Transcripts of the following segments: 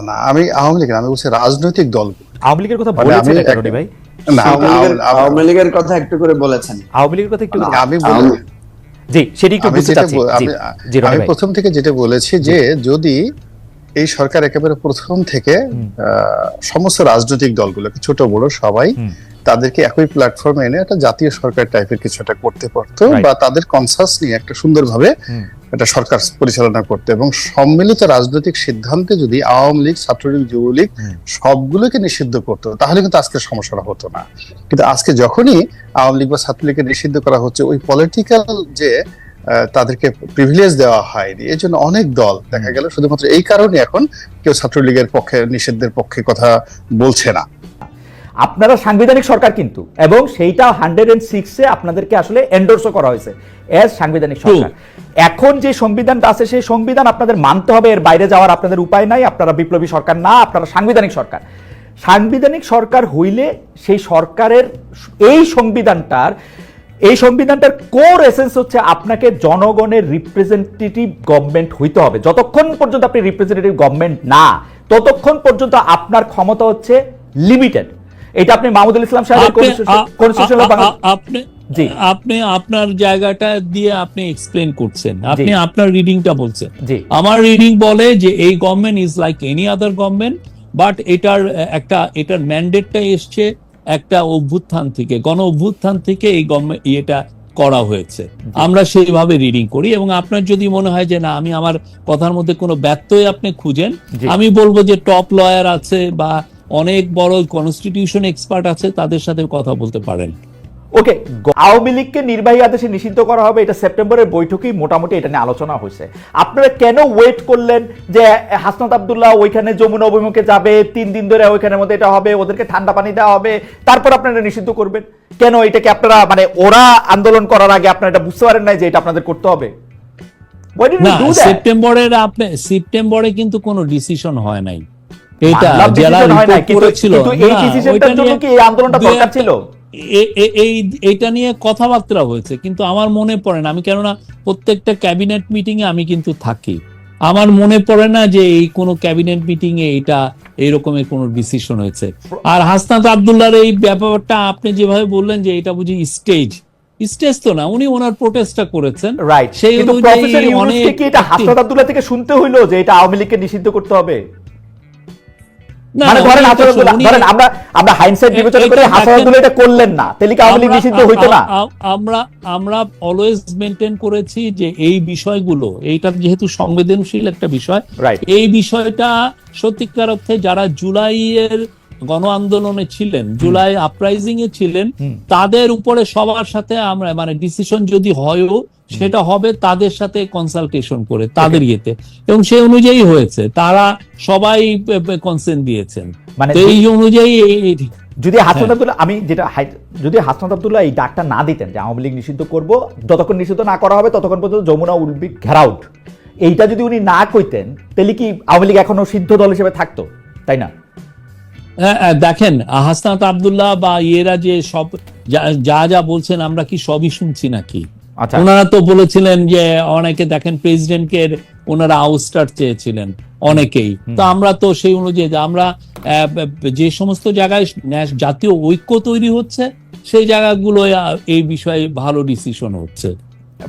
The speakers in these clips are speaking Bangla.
না আমি আওয়ামী লীগ আমি বলছি রাজনৈতিক দল। আওয়ামী লীগের কথা মানে বলেছেন ভাই? না আওয়ামী লীগের- আওয়ামী- আওয়ামী লীগের কথা একটু করে বলেছেন। আওয়ামী লীগের কথা একটু আমি জি সেটি একটু বুঝতে চাচ্ছি। আমি- জি রনি আমি ভাই। প্রথম থেকে যেটা বলেছি যে যদি এই সরকার একেবারে প্রথম থেকে আহ, সমস্ত রাজনৈতিক দলগুলোকে ছোট বড় সবাই তাদেরকে একই প্ল্যাটফর্মে এনে একটা জাতীয় সরকার টাইপের কিছু একটা করতে পারতো বা তাদের কনসাস নিয়ে একটা সুন্দরভাবে একটা সরকার পরিচালনা করতে এবং সম্মিলিত রাজনৈতিক সিদ্ধান্তে যদি আওয়ামী লীগ ছাত্রলীগ যুবলীগ সবগুলোকে নিষিদ্ধ করতো তাহলে কিন্তু আজকে সমস্যাটা হতো না। কিন্তু আজকে যখনই আওয়ামী লীগ বা ছাত্রলীগকে নিষিদ্ধ করা হচ্ছে ওই পলিটিক্যাল যে তাদেরকে প্রিভিলেজ দেওয়া হয়নি এই জন্য অনেক দল দেখা গেল শুধুমাত্র এই কারণে এখন কেউ ছাত্রলীগের পক্ষে নিষিদ্ধের পক্ষে কথা বলছে না। আপনারা সাংবিধানিক সরকার কিন্তু এবং সেইটা হান্ড্রেড এন্ড সিক্সে আপনাদেরকে আসলে এন্ডোর্সও করা হয়েছে এজ সাংবিধানিক সরকার। এখন যে সংবিধানটা আছে সেই সংবিধান আপনাদের মানতে হবে এর বাইরে যাওয়ার আপনাদের উপায় নাই আপনারা বিপ্লবী সরকার না আপনারা সাংবিধানিক সরকার। সাংবিধানিক সরকার হইলে সেই সরকারের এই সংবিধানটার এই সংবিধানটার কোর এসেন্স হচ্ছে আপনাকে জনগণের রিপ্রেজেন্টেটিভ গভর্নমেন্ট হইতে হবে। যতক্ষণ পর্যন্ত আপনি রিপ্রেজেন্টেটিভ গভর্নমেন্ট না ততক্ষণ পর্যন্ত আপনার ক্ষমতা হচ্ছে লিমিটেড এটা আপনি মাহমুদুল ইসলাম সাহেবের কনস্টিটিউশন আপনি জি। আপনি আপনার জায়গাটা দিয়ে আপনি এক্সপ্লেন করছেন। আপনি আপনার রিডিংটা বলছেন। আমার রিডিং বলে যে এই government is like any other government but এটার একটা এটার ম্যান্ডেটটা এসছে একটা অভ্যুত্থান থেকে। গণ অভ্যুত্থান থেকে এই গভর্নমেন্ট এটা করা হয়েছে। আমরা সেইভাবে রিডিং করি এবং আপনার যদি মনে হয় যে না আমি আমার কথার মধ্যে কোনো ব্যত্যয় আপনি খুঁজেন আমি বলব যে টপ লয়ার আছে বা অনেক বড় কনস্টিটিউশন এক্সপার্ট আছে তাদের সাথে কথা বলতে পারেন। ওকে আওয়ামী লীগকে নির্বাহী আদেশে নিষিদ্ধ করা হবে এটা সেপ্টেম্বরের বৈঠকেই মোটামুটি এটা নিয়ে আলোচনা হয়েছে। আপনারা কেন ওয়েট করলেন যে হাসনাত আব্দুল্লাহ ওইখানে যমুনা অভিমুখে যাবে তিন দিন ধরে ওইখানের মধ্যে এটা হবে ওদেরকে ঠান্ডা পানি দেওয়া হবে তারপর আপনারা নিষিদ্ধ করবেন? কেন এটাকে আপনারা মানে ওরা আন্দোলন করার আগে আপনারা এটা বুঝতে পারেন নাই যে এটা আপনাদের করতে হবে? না? সেপ্টেম্বরের আপনি সেপ্টেম্বরে কিন্তু কোনো ডিসিশন হয় নাই। এটা যারা রিপোর্ট করেছিল এই নিয়ে আন্দোলনটা দরকার ছিল? এই কথাবার্তা হয়েছে কিন্তু আমার মনে পড়ে না। আমি কেননা প্রত্যেকটা ক্যাবিনেট মিটিং এ আমি কিন্তু থাকি। আমার মনে পড়ে না যে এই কোনো ক্যাবিনেট মিটিং এ এটা এইরকমের কোনো ডিসিশন হয়েছে। আর হাসনাত আব্দুল্লাহর এই ব্যাপারটা আপনি যেভাবে বললেন যে এটা বুঝি স্টেজ স্টেজ তো না উনি ওনার প্রোটেস্টটা করেছেন। রাইট সেই অনুযায়ী অনেক কি এটা হাসনাত আব্দুল্লাহ থেকে শুনতে হইল যে এটা আওয়ামী লীগকে নিষিদ্ধ করতে হবে? মানে ধরেন উনি হাসান এটা আব্দুল্লাহ উনি- ধরেন আমরা আমরা হাইন্ডসাইড বিবেচনা করে হাসান এটা করলেন না তাহলে আওয়ামী নিষিদ্ধ হইতো না? আ- আ- আমরা আমরা অলওয়েজ মেনটেন করেছি যে এই বিষয়গুলো এইটা যেহেতু সংবেদনশীল একটা বিষয় এই বিষয়টা সত্যিকার অর্থে যারা জুলাইয়ের গণ আন্দোলনে ছিলেন জুলাই আপরাইজিং এ ছিলেন তাদের উপরে সবার সাথে আমরা মানে ডিসিশন যদি হয়ও সেটা হবে তাদের সাথে কনসালটেশন করে তাদের ইয়েতে। এবং সেই অনুযায়ী হয়েছে তারা সবাই কনসেন্ট দিয়েছেন। মানে এই অনুযায়ী যদি হাসনাত হ্যাঁ। আব্দুল্লাহ আমি যেটা যদি হাসনাত আব্দুল্লাহ এই ডাকটা না দিতেন যে আওয়ামী লীগ নিষিদ্ধ করব যতক্ষণ নিষিদ্ধ না করা হবে ততক্ষণ পর্যন্ত যমুনা বি ঘেরাউট এইটা যদি উনি না কইতেন তাহলে কি আওয়ামী লীগ এখনও সিদ্ধ দল হিসেবে থাকতো? তাই না? হ্যাঁ, হ্যাঁ, দেখেন হাসনাত আব্দুল্লাহ বা ইয়েরা যে সব যা- যা বলছেন আমরা কি সবই শুনছি নাকি? ওনারা তো বলেছিলেন যে অনেকে দেখেন প্রেসিডেন্টকে ওনারা আউটস্টার চেয়েছিলেন অনেকেই। তো আমরা তো সেই অনুযায়ী আমরা যে সমস্ত জায়গায় জাতীয় ঐক্য তৈরি হচ্ছে সেই জায়গাগুলো এই বিষয়ে ভালো ডিসিশন হচ্ছে।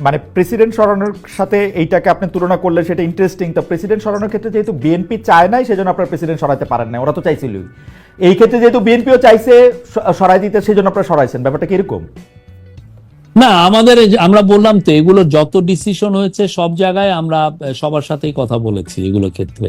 মানে প্রেসিডেন্ট সরানোর সাথে এইটাকে আপনি তুলনা করলে সেটা ইন্টারেস্টিং তো প্রেসিডেন্ট সরানোর ক্ষেত্রে যেহেতু বিএনপি চায় নাই সেজন্য আপনারা প্রেসিডেন্ট সরাতে পারেন না ওরা তো চাইছিলই। এই ক্ষেত্রে যেহেতু বিএনপিও চাইছে সরাই দিতে সেই জন্য আপনারা সরাইছেন। ব্যাপারটা কি এরকম? না, আমাদের আমরা বললাম তো, এগুলো যত ডিসিশন হয়েছে সব জায়গায় আমরা সবার সাথেই কথা বলেছি এগুলো ক্ষেত্রে।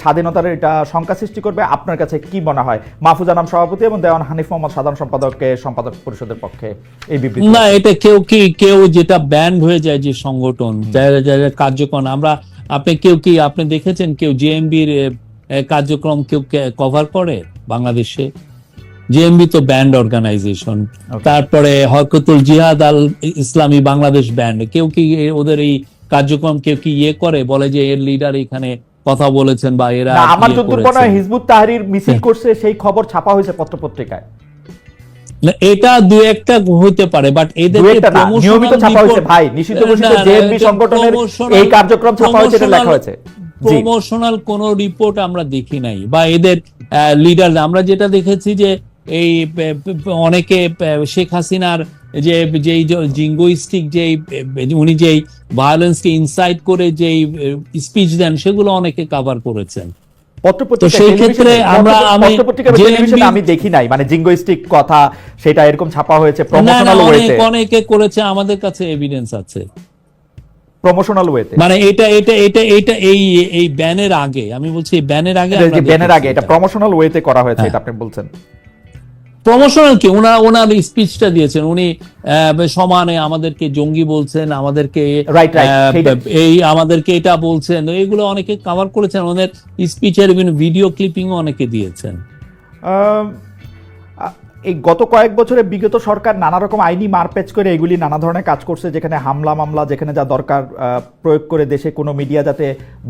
স্বাধীনতার এটা শঙ্কা সৃষ্টি করবে। আপনার কাছে কি মনে হয়? মাহফুজা নাম সভাপতি এবং দেওয়ান হানিফ মোহাম্মদ সাধারণ সম্পাদককে সম্পাদক পরিষদের পক্ষে এই বিবৃতি না এটা কেউ কি কেউ যেটা ব্যান্ড হয়ে যায় যে সংগঠন যারা যারা কার্যক্রম আমরা আপনি কেউ কি আপনি দেখেছেন কেউ জেএমবির কার্যক্রম কেউ কভার করে বাংলাদেশে? জেএমবি তো ব্যান্ড অর্গানাইজেশন তারপরে হরকতুল জিহাদ আল ইসলামী বাংলাদেশ ব্যান্ড কেউ কি ওদের এই কার্যক্রম কেউ কি ইয়ে করে? বলে যে এর লিডার এখানে কথা বলেছেন বা এরা আমার যদ্দূর মনে হয় হিজবুত তাহরির মিছিল করছে সেই খবর ছাপা হয়েছে পত্রপত্রিকায়। না, এটা দু একটা হইতে পারে বাট এদের নিয়মিত ছাপা হয়েছে ভাই নিষিদ্ধ ঘোষিত জেএমবি সংগঠনের এই কার্যক্রম ছাপা হয়েছে এটা লেখা হয়েছে। প্রমোশনাল কোন রিপোর্ট আমরা দেখি নাই বা এদের লিডার আমরা যেটা দেখেছি যে এই অনেকে শেখ হাসিনার যে যেই জিঙ্গোইস্টিক যে উনি যেই ভায়োলেন্সকে ইনসাইট করে যেই স্পিচ দেন সেগুলো অনেকে কভার করেছেন। আমরা আমি দেখি নাই। মানে জিঙ্গোইস্টিক কথা সেটা এরকম ছাপা হয়েছে প্রমোশনাল ওয়েতে অনেকে করেছে আমাদের কাছে এভিডেন্স আছে। প্রমোশনাল ওয়েতে মানে এটা এটা এটা এটা এই এই ব্যানের আগে আমি বলছি ব্যানের আগে ব্যানের আগে এটা। প্রমোশনাল ওয়েতে করা হয়েছে হ্যাঁ। এটা আপনি বলছেন। প্রমোশনাল কি? ওনার ওনার স্পিচটা দিয়েছেন। উনি সমানে আমাদেরকে জঙ্গি বলছেন আমাদেরকে। এই আমাদেরকে এটা বলছেন। এগুলো অনেকে কভার করেছেন। ওদের স্পিচের বিভিন্ন ভিডিও ক্লিপিং অনেকে দিয়েছেন। এই গত কয়েক বছরে বিগত সরকার নানা রকম আইনি মারপ্যাচ করে এগুলি নানা ধরনের কাজ করছে যেখানে হামলা মামলা যেখানে যা দরকার প্রয়োগ করে দেশে কোনো মিডিয়া যাতে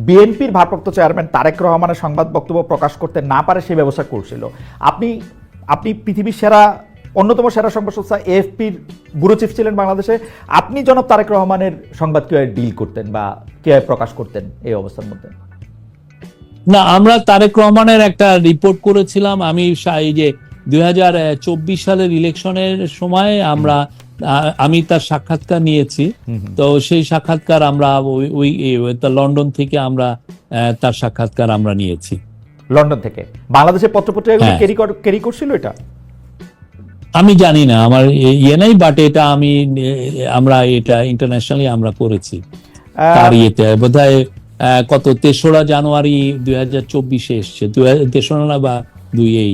বিএনপির ভারপ্রাপ্ত চেয়ারম্যান তারেক রহমানের সংবাদ বক্তব্য প্রকাশ করতে না পারে সেই ব্যবস্থা করছিল। আপনি আপনি পৃথিবীর সেরা অন্যতম সেরা সংবাদ সংস্থা এএফপির ব্যুরো চিফ ছিলেন বাংলাদেশে আপনি জনাব তারেক রহমানের সংবাদ কীভাবে ডিল করতেন বা কীভাবে প্রকাশ করতেন এই অবস্থার মধ্যে না আমরা তারেক রহমানের একটা রিপোর্ট করেছিলাম আমি এই যে দুই হাজার চব্বিশ সালের ইলেকশনের সময় আমরা আমি তার সাক্ষাৎকার নিয়েছি তো সেই সাক্ষাৎকার আমরা ওই ওই লন্ডন থেকে আমরা তার সাক্ষাৎকার আমরা নিয়েছি লন্ডন থেকে। বাংলাদেশের পত্রপত্রিকাগুলো। ক্যারি ক্যারি করছিল এটা? আমি জানি না আমার ইয়ে নাই বাট এটা আমি আমরা এটা ইন্টারন্যাশনালি আমরা করেছি। তার ইয়েতে আহ, কত তেসরা জানুয়ারি দুই হাজার চব্বিশে এসছে তেসরা না বা দুই এই।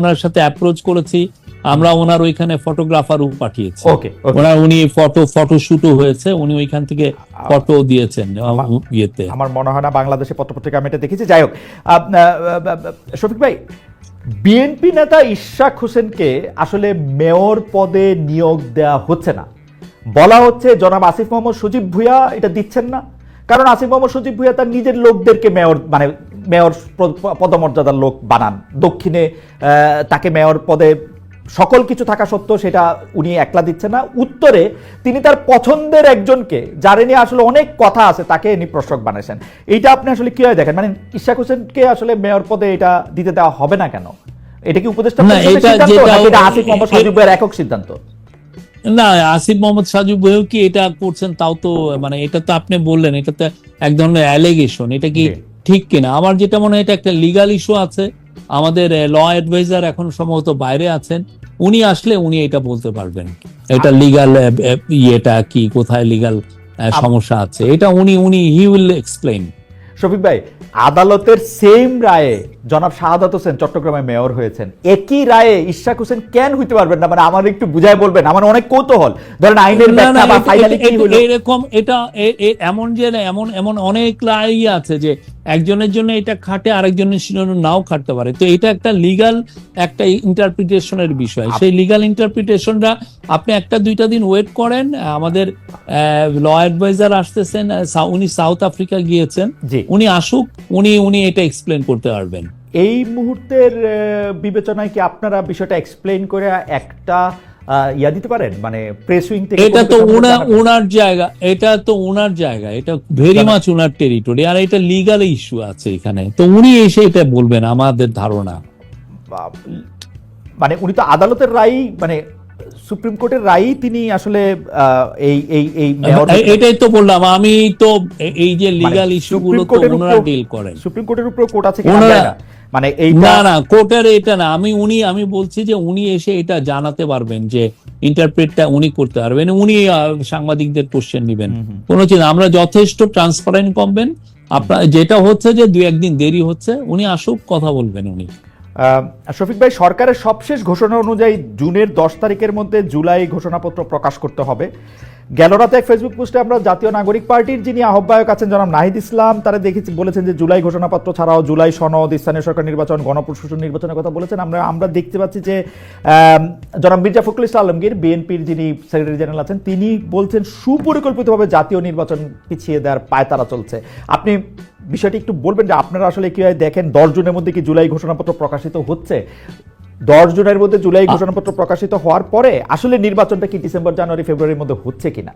ওনার সাথে অ্যাপ্রোচ করেছি। আমরা ওনার ওইখানে ফটোগ্রাফারও পাঠিয়েছি. ওনার উনি ফটো ফটো শুটও হয়েছে উনি ওইখান থেকে ফটো দিয়েছেন ইয়েতে। আমার মনে হয় না বাংলাদেশে পত্রপত্রিকা আমি এটা দেখেছি। যাই হোক শফিক ভাই বিএনপি নেতা ইশাক হোসেনকে আসলে মেয়র পদে নিয়োগ দেওয়া হচ্ছে না। বলা হচ্ছে জনাব আসিফ মোহাম্মদ সজীব ভুইয়া এটা দিচ্ছেন না। কারণ আসিফ মোহাম্মদ সজীব ভুইয়া তার নিজের লোকদেরকে মেয়র মানে মেয়র পদমর্যাদার লোক বানান। দক্ষিণে তাকে মেয়র পদে সকল কিছু থাকা সত্ত্বেও সেটা উনি একলা দিচ্ছেন না। উত্তরে তিনি তার পছন্দের একজনকে যারে নিয়ে আসলে অনেক কথা আছে তাকে ইনি প্রশ্রক বানাইছেন। এইটা আপনি আসলে কীভাবে দেখেন? মানে ইশাক হোসেনকে আসলে মেয়র পদে এটা দিতে দেওয়া হবে না কেন? এটা কি উপদেষ্টা এটা আসিফ মোহাম্মদ ভাইয়ের একক সিদ্ধান্ত? না আসিফ মোহাম্মদ সাজু বইও কি এটা করছেন? তাও তো মানে এটা তো আপনি বললেন এটা তো এক ধরনের অ্যালিগেশন এটা কি। ঠিক কিনা? আমার যেটা মনে হয় এটা একটা লিগাল ইস্যু আছে। আমাদের ল অ্যাডভাইজার এখন সম্ভবত বাইরে আছেন। উনি আসলে উনি এটা বলতে পারবেন। এটা লিগাল ইয়েটা কি কোথায় লিগাল সমস্যা আছে? এটা উনি উনি হি উইল এক্সপ্লেইন শফিক ভাই আদালতের সেম রায়ে জনাব শাহাদাত হোসেন চট্টগ্রামে মেয়র হয়েছেন। একই রায়ে ইশাক হোসেন কেন হইতে পারবেন না? মানে আমার একটু বুঝাই বলবেন আমার অনেক কৌতূহল। ধরেন আইনের না, না, ব্যাখ্যা বা ফাইনালি কি হলো? এরকম এটা এমন যে এমন এমন অনেক লাই আছে যে একজনের জন্য এটা খাটে আরেকজনের জন্য নাও খাটতে পারে। তো এটা একটা লিগাল একটা ইন্টারপ্রিটেশনের বিষয়। সেই লিগাল ইন্টারপ্রিটেশনটা আপনি একটা দুইটা দিন ওয়েট করেন। আমাদের ল অ্যাডভাইজার আসতেছেন উনি সাউথ আফ্রিকা গিয়েছেন। উনি আসুক উনি উনি এটা এক্সপ্লেন করতে পারবেন। এই মুহূর্তের বিবেচনায় কি আপনারা বিষয়টা এক্সপ্লেইন করে একটা ইয়া দিতে পারেন? মানে প্রেস উইং থেকে এটা তো উনার উনার জায়গা এটা তো উনার জায়গা এটা ভেরি মাচ উনার টেরিটরি আর এটা লিগাল ইস্যু আছে এখানে। তো উনি এসে এটা বলবেন আমাদের ধারণা। মানে উনি তো আদালতের রায় মানে সুপ্রিম কোর্টের রায়ই তিনি আসলে এই এই এই এটাই তো বললাম আমি তো এই যে লিগাল মানে ইস্যুগুলো সুপ্রিম তো ওনারা ডিল করেন। সুপ্রিম কোর্টের উপর কোর্ট আছে কিনা। মানে এই না না কোর্টের এটা না। আমি উনি আমি বলছি যে উনি এসে এটা জানাতে পারবেন যে ইন্টারপ্রেটটা উনি করতে পারবেন। উনি সাংবাদিকদের কোশ্চেন নেবেন। কোনো চিন্তা আমরা যথেষ্ট ট্রান্সপারেন্ট কমবেন আপনার যেটা হচ্ছে যে দুই একদিন দেরি হচ্ছে উনি আসুক কথা বলবেন উনি। শফিক ভাই, সরকারের সবশেষ ঘোষণা অনুযায়ী জুনের দশ তারিখের মধ্যে জুলাই ঘোষণাপত্র প্রকাশ করতে হবে। গেল রাতে এক ফেসবুক পোস্টে আমরা জাতীয় নাগরিক পার্টির যিনি আহ্বায়ক আছেন জনাব নাহিদ ইসলাম, তারা দেখেছি, বলেছেন যে জুলাই ঘোষণাপত্র ছাড়াও জুলাই সনদ, স্থানীয় সরকার নির্বাচন, গণপ্রশাসন নির্বাচনের কথা বলেছেন। আমরা আমরা দেখতে পাচ্ছি যে জনাব মির্জা ফখরুল ইসলাম আলমগীর, বিএনপির যিনি সেক্রেটারি জেনারেল আছেন, তিনি বলছেন সুপরিকল্পিতভাবে জাতীয় নির্বাচন পিছিয়ে দেওয়ার পায়তারা চলছে। আপনি বিষয়টি একটু বলবেন যে আপনারা আসলে কীভাবে দেখেন দশ জনের মধ্যে কি জুলাই ঘোষণাপত্র প্রকাশিত হচ্ছে? দশ জনের মধ্যে জুলাই ঘোষণাপত্র প্রকাশিত হওয়ার পরে আসলে নির্বাচনটা কি ডিসেম্বর জানুয়ারি ফেব্রুয়ারির মধ্যে হচ্ছে কিনা?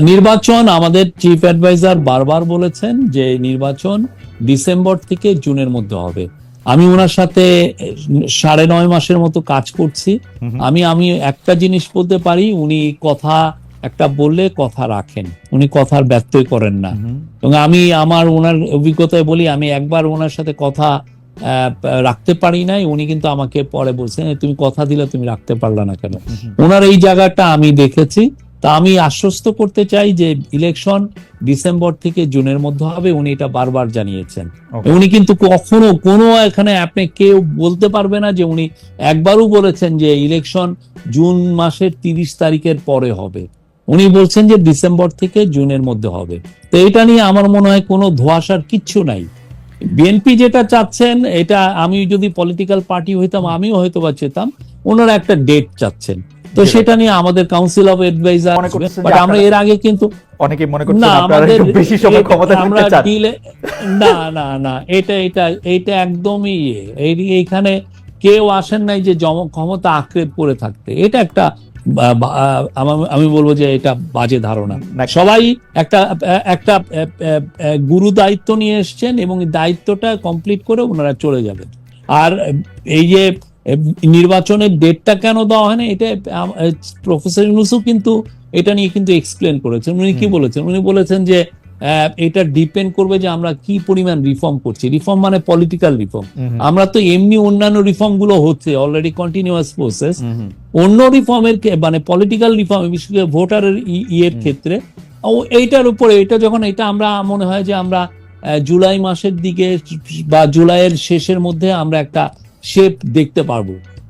নির্বাচন আমাদের চিফ অ্যাডভাইজার বারবার বলেছেন যে নির্বাচন ডিসেম্বর থেকে জুনের মধ্যে হবে। আমি ওনার সাথে সাড়ে নয় মাসের মতো কাজ করছি। আমি আমি একটা জিনিস বলতে পারি উনি কথা একটা বললে কথা রাখেন। উনি কথার ব্যত্যয় করেন না। এবং আমি আমার ওনার অভিজ্ঞতায় বলি আমি একবার ওনার সাথে কথা রাখতে পারি নাই উনি কিন্তু আমাকে পরে বলছেন তুমি কথা দিলে তুমি রাখতে পারলা না কেন? ওনার এই জায়গাটা আমি দেখেছি। তা আমি আশ্বস্ত করতে চাই যে ইলেকশন ডিসেম্বর থেকে জুনের মধ্যে হবে উনি এটা বারবার জানিয়েছেন। উনি কিন্তু কখনো কোনো এখানে আপনি কেউ বলতে পারবে না যে উনি একবারও বলেছেন যে ইলেকশন জুন মাসের তিরিশ তারিখের পরে হবে। উনি বলছেন যে ডিসেম্বর থেকে জুনের মধ্যে হবে। তো এটা নিয়ে আমার মনে হয় কোনো ধোয়াশার কিচ্ছু নাই। বিএনপি যেটা চাচ্ছেন এটা আমি যদি পলিটিক্যাল পার্টি হইতাম আমিও হয়তো বা চেতাম। ওনারা একটা ডেট চাচ্ছেন। তো সেটা নিয়ে আমাদের কাউন্সিল অফ এডভাইজার বাট আমরা এর আগে কিন্তু অনেকে মনে করছেন না আপনারা আমাদের একটু বেশি সময় ক্ষমতা নিতে চান। না না না এটা এটা এটা একদমই। এই এইখানে কেউ আসেন নাই যে ক্ষমতা আঁকড়ে পড়ে থাকতে। এটা একটা আমা- আমি বলব যে এটা বাজে ধারণা। না। সবাই একটা একটা গুরু দায়িত্ব নিয়ে এসছেন এবং দায়িত্বটা কমপ্লিট করে ওনারা চলে যাবেন। আর এই যে নির্বাচনের ডেটটা কেন দেওয়া হয় না এটা প্রফেসর ইউনুসও কিন্তু এটা নিয়ে কিন্তু এক্সপ্লেন করেছেন। উনি কি বলেছেন? উনি বলেছেন যে এটা ডিপেন্ড করবে যে আমরা কি পরিমাণ রিফর্ম করছি। রিফর্ম মানে পলিটিক্যাল রিফর্ম আমরা তো এমনি অন্যান্য রিফর্মগুলো হচ্ছে অলরেডি কন্টিনিউয়াস প্রসেস। অন্য রিফর্মের মানে পলিটিক্যাল রিফর্ম বিশেষ করে ভোটারের ইয়ের ক্ষেত্রে ও এইটার উপরে এটা যখন এটা আমরা মনে হয় যে আমরা জুলাই মাসের দিকে বা জুলাইয়ের শেষের মধ্যে আমরা একটা শেপ দেখতে পারব।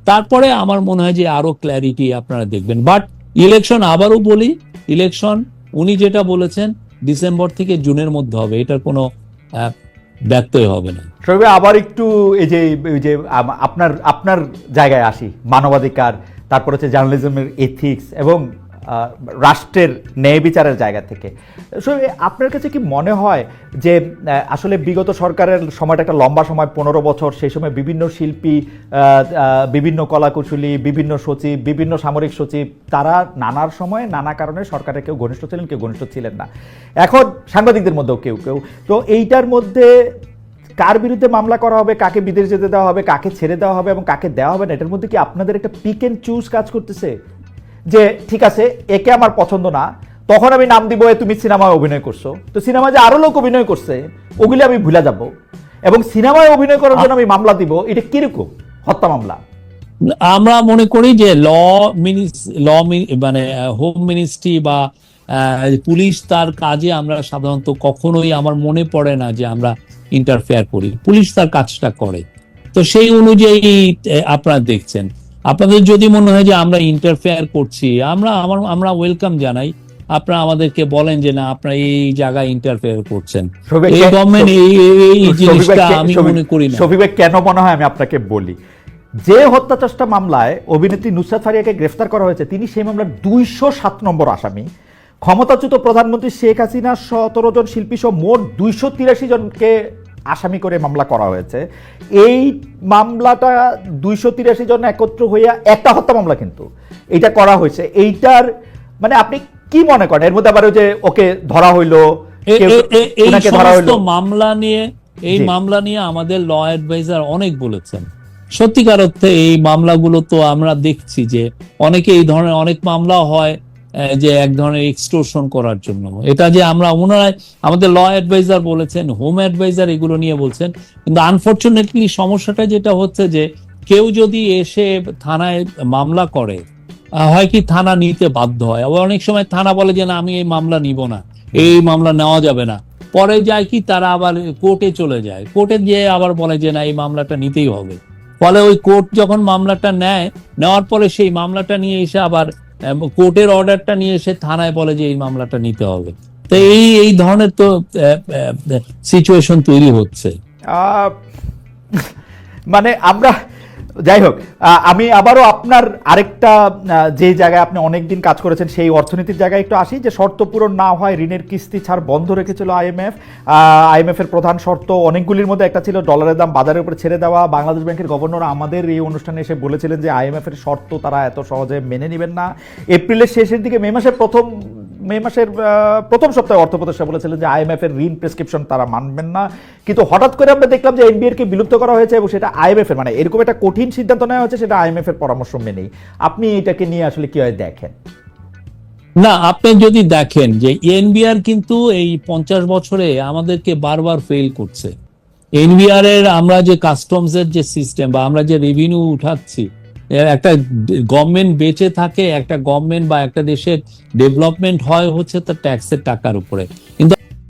তারপরে আমার মনে হয় যে আরও ক্ল্যারিটি আপনারা দেখবেন। বাট ইলেকশন আবারও বলি ইলেকশন উনি যেটা বলেছেন ডিসেম্বর থেকে জুনের মধ্যে হবে, এটার কোনো ব্যক্তই হবে না। সবে আবার একটু এই যে এই যে আপনার আপনার জায়গায় আসি, মানবাধিকার, তারপর হচ্ছে জার্নালিজমের এথিক্স এবং রাষ্ট্রের ন্যায় বিচারের জায়গা থেকে। ভাই, আপনার কাছে কি মনে হয় যে আসলে বিগত সরকারের সময়টা একটা লম্বা সময় পনেরো বছর সেই সময় বিভিন্ন শিল্পী বিভিন্ন কলাকুশলী বিভিন্ন সচিব বিভিন্ন সামরিক সচিব তারা নানার সময় নানা কারণে সরকারের কেউ ঘনিষ্ঠ ছিলেন কেউ ঘনিষ্ঠ ছিলেন না। এখন সাংবাদিকদের মধ্যেও কেউ কেউ। তো এইটার মধ্যে কার বিরুদ্ধে মামলা করা হবে কাকে বিদেশ যেতে দেওয়া হবে কাকে ছেড়ে দেওয়া হবে এবং কাকে দেওয়া হবে না এটার মধ্যে কি আপনাদের একটা পিক এন্ড চুজ কাজ করতেছে? যে ঠিক আছে একে আমার পছন্দ না তখন আমি নাম দিব "এ, তুমি সিনেমায় অভিনয় করছ। তো সিনেমায় যে আরও লোক অভিনয় করছে ওগুলি আমি ভুলে যাব। এবং সিনেমায় অভিনয় করার জন্য আমি মামলা দিব এটা কীরকম? হত্যা মামলা। আমরা মনে করি যে ল ল মানে হোম মিনিস্ট্রি বা পুলিশ তার কাজে আমরা সাধারণত কখনোই আমার মনে পড়ে না যে আমরা ইন্টারফেয়ার করি। পুলিশ তার কাজটা করে। তো সেই অনুযায়ী আপনারা দেখছেন। আপনাদের যদি মনে হয় যে আমরা ইন্টারফেয়ার করছি আমরা আমার আমরা ওয়েলকাম জানাই। আপনারা আমাদেরকে বলেন যে না আপনারা এই জায়গায় ইন্টারফেয়ার করছেন। এই গভর্নমেন্ট এই এই- জিনিসটা আমি মনে করি না। শফিক কেন মনে হয় আমি আপনাকে বলি? যে হত্যা চেষ্টা মামলায় অভিনেত্রী নুসরাত ফারিয়াকে গ্রেফতার করা হয়েছে তিনি সেই মামলার দুইশো সাত নম্বর আসামি। ক্ষমতাচ্যুত প্রধানমন্ত্রী শেখ হাসিনা সতেরো জন শিল্পী সহ মোট দুইশো তিরাশি জনকে আসামি করে মামলা করা হয়েছে। এই মামলাটা দুইশো তিরাশি জন একত্র হইয়া একটা হত্যা মামলা কিন্তু এইটা করা হয়েছে। এইটার মানে আপনি কি মনে করেন? এর মধ্যে আবার যে ওকে ধরা হইল এই সমস্ত মামলা নিয়ে এই মামলা নিয়ে আমাদের ল অ্যাডভাইজার অনেক বলেছেন। সত্যিকার অর্থে এই মামলাগুলো তো আমরা দেখছি যে অনেকে এই ধরনের অনেক মামলা হয় যে এক ধরনের এক্সটোরশন করার জন্য। এটা যে আমরা ওনারাই আমাদের ল অ্যাডভাইজার বলেছেন হোম অ্যাডভাইজার এগুলো নিয়ে বলছেন, কিন্তু আনফর্চুনেটলি সমস্যাটা যেটা হচ্ছে যে, কেউ যদি এসে থানায় মামলা করে হয় কি থানা নিতে বাধ্য হয়। আবার অনেক সময় থানা বলে যে, না, আমি এই মামলা নিব না, এই মামলা নেওয়া যাবে না। পরে যায় কি তারা আবার কোর্টে চলে যায়। কোর্টে গিয়ে আবার বলে যে, না, এই মামলাটা নিতেই হবে। ফলে ওই কোর্ট যখন মামলাটা নেয়, নেওয়ার পরে সেই মামলাটা নিয়ে এসে আবার কোর্টের অর্ডারটা নিয়ে এসে থানায় বলে যে এই মামলাটা নিতে হবে। তো এই এই ধরনের তো সিচুয়েশন তৈরি হচ্ছে। মানে আমরা যাই হোক আমি আবারও আপনার আরেকটা যে জায়গায় আপনি অনেকদিন কাজ করেছেন সেই অর্থনীতির জায়গায় একটু আসি, যে শর্ত পূরণ না হয় ঋণের কিস্তি ছাড় বন্ধ রেখেছিল আইএমএফ আইএমএফ এর প্রধান শর্ত অনেকগুলির মধ্যে একটা ছিল ডলারের দাম বাজারের উপরে ছেড়ে দেওয়া। বাংলাদেশ ব্যাংকের গভর্নর আমাদের এই অনুষ্ঠানে এসে বলেছিলেন যে আইএমএফ এর শর্ত তারা এত সহজে মেনে নেবেন না। এপ্রিলের শেষের দিকে মে মাসের প্রথম, মে মাসের প্রথম সপ্তাহে অর্থ উপদেষ্টা বলেছিলেন যে আইএমএফ এর ঋণ প্রেসক্রিপশন তারা মানবেন না। কিন্তু হঠাৎ করে আমরা দেখলাম যে এনবিআর কে বিলুপ্ত করা হয়েছে এবং সেটা আইএমএফ এর মানে এরকম একটা কঠিন সিদ্ধান্ত নেওয়া হয়েছে সেটা আইএমএফ এর পরামর্শ মেনেই। আপনি এটাকে নিয়ে আসলে কীভাবে দেখেন? না, আপনি যদি দেখেন যে এনবিআর কিন্তু এই পঞ্চাশ বছরে আমাদেরকে বারবার ফেল করছে। এনবিআর এর আমরা যে কাস্টমস এর যে সিস্টেম বা আমরা যে রেভিনিউ উঠাচ্ছি একটা গভর্নমেন্ট বেঁচে থাকে, একটা গভর্নমেন্ট বা একটা দেশের ডেভেলপমেন্ট হয় হচ্ছে তার ট্যাক্সের টাকার উপরে। কিন্তু